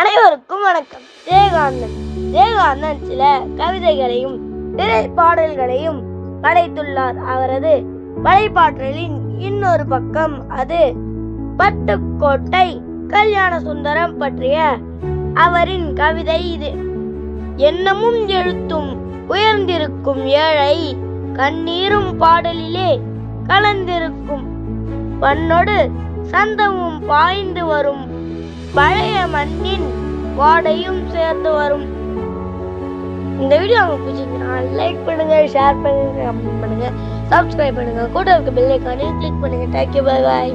அனைவருக்கும் வணக்கம். ஜெயகாந்தன் ஜெயகாந்தன் சில கவிதைகளையும் திரை பாடல்களையும் படைத்துள்ளார். அவரது படைப்பாற்றலின் இன்னொரு பக்கம் அது பட்டுக்கோட்டை கல்யாண சுந்தரம் பற்றிய அவரின் கவிதை இது. எண்ணமும் எழுத்தும் உயர்ந்திருக்கும் ஏழை கண்ணீரும் பாடலிலே கலந்திருக்கும். பண்ணோடு சந்தமும் பாய்ந்து வரும் பழைய மண்ணின் வாடையும் சேர்ந்து வரும். இந்த வீடியோ உங்களுக்கு பிடிச்சிருந்தா லைக் பண்ணுங்க ஷேர் பண்ணுங்க கமெண்ட் பண்ணுங்க சப்ஸ்கிரைப் பண்ணுங்க. கூட இருக்க பெல் ஐக்கானையும் கிளிக் பண்ணுங்க. Thank you bye bye